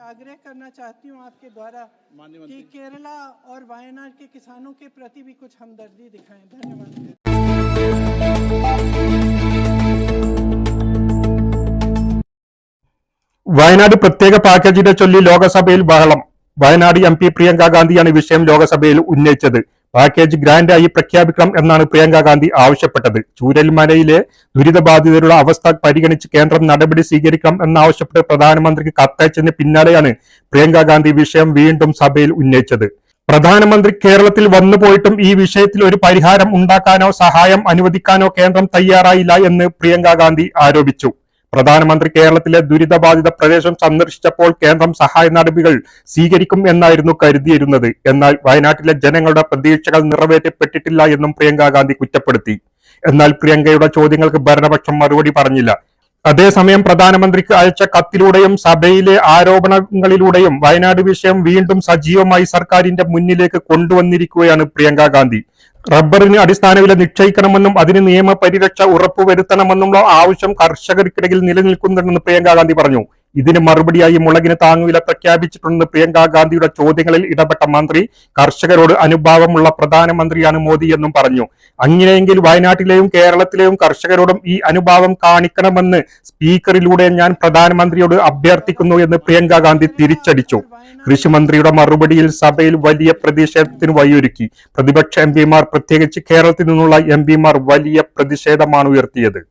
आग्रह करना चाहती हूँ आपके द्वारा कि केरला और वायनाड के किसानों के प्रति भी कुछ हमदर्दी दिखाएं धन्यवाद വയനാട് പ്രത്യേക പാക്കേജിനെ ചൊല്ലി ലോകസഭയിൽ ബഹളം വയനാട് എം പി പ്രിയങ്ക ഗാന്ധിയാണ് വിഷയം ലോകസഭയിൽ ഉന്നയിച്ചത് പാക്കേജ് ഗ്രാൻഡായി പ്രഖ്യാപിക്കണം എന്നാണ് പ്രിയങ്ക ഗാന്ധി ആവശ്യപ്പെട്ടത്. ചൂരൽമലയിലെ ദുരിതബാധിതരുടെ അവസ്ഥ പരിഗണിച്ച് കേന്ദ്രം നടപടി സ്വീകരിക്കണം എന്നാവശ്യപ്പെട്ട് പ്രധാനമന്ത്രിക്ക് കത്തയച്ചതിന് പിന്നാലെയാണ് പ്രിയങ്ക ഗാന്ധി വിഷയം വീണ്ടും സഭയിൽ ഉന്നയിച്ചത്. പ്രധാനമന്ത്രി കേരളത്തിൽ വന്നുപോയിട്ടും ഈ വിഷയത്തിൽ ഒരു പരിഹാരം ഉണ്ടാക്കാനോ സഹായം അനുവദിക്കാനോ കേന്ദ്രം തയ്യാറായില്ല എന്ന് പ്രിയങ്ക ഗാന്ധി ആരോപിച്ചു. പ്രധാനമന്ത്രി കേരളത്തിലെ ദുരിതബാധിത പ്രദേശം സന്ദർശിച്ചപ്പോൾ കേന്ദ്രം സഹായ നടപടികൾ സ്വീകരിക്കും എന്നായിരുന്നു കരുതിയിരുന്നത്. എന്നാൽ വയനാട്ടിലെ ജനങ്ങളുടെ പ്രതീക്ഷകൾ നിറവേറ്റപ്പെട്ടിട്ടില്ല എന്നും പ്രിയങ്ക ഗാന്ധി കുറ്റപ്പെടുത്തി. എന്നാൽ പ്രിയങ്കയുടെ ചോദ്യങ്ങൾക്ക് ഭരണപക്ഷം മറുപടി പറഞ്ഞില്ല. അതേസമയം പ്രധാനമന്ത്രിക്ക് അയച്ച കത്തിലൂടെയും സഭയിലെ ആരോപണങ്ങളിലൂടെയും വയനാട് വിഷയം വീണ്ടും സജീവമായി സർക്കാരിന്റെ മുന്നിലേക്ക് കൊണ്ടുവന്നിരിക്കുകയാണ് പ്രിയങ്ക ഗാന്ധി. റബ്ബറിന് അടിസ്ഥാന വില നിശ്ചയിക്കണമെന്നും അതിന് നിയമപരിരക്ഷ ഉറപ്പുവരുത്തണമെന്നുള്ള ആവശ്യം കർഷകർക്കിടയിൽ നിലനിൽക്കുന്നുണ്ടെന്ന് പ്രിയങ്ക ഗാന്ധി പറഞ്ഞു. ഇതിന് മറുപടിയായി മുളകിന് താങ്ങുവില പ്രഖ്യാപിച്ചിട്ടുണ്ടെന്ന് പ്രിയങ്ക ഗാന്ധിയുടെ ചോദ്യങ്ങളിൽ ഇടപെട്ട മന്ത്രി കർഷകരോട് അനുഭാവമുള്ള പ്രധാനമന്ത്രിയാണ് മോദി എന്നും പറഞ്ഞു. അങ്ങനെയെങ്കിൽ വയനാട്ടിലെയും കേരളത്തിലെയും കർഷകരോടും ഈ അനുഭാവം കാണിക്കണമെന്ന് സ്പീക്കറിലൂടെ ഞാൻ പ്രധാനമന്ത്രിയോട് അഭ്യർത്ഥിക്കുന്നു എന്ന് പ്രിയങ്ക ഗാന്ധി തിരിച്ചടിച്ചു. കൃഷിമന്ത്രിയുടെ മറുപടിയിൽ സഭയിൽ വലിയ പ്രതിഷേധത്തിന് വഴിയൊരുക്കി. പ്രതിപക്ഷ എം പിമാർ പ്രത്യേകിച്ച് കേരളത്തിൽ നിന്നുള്ള എം പിമാർ വലിയ പ്രതിഷേധമാണ് ഉയർത്തിയത്.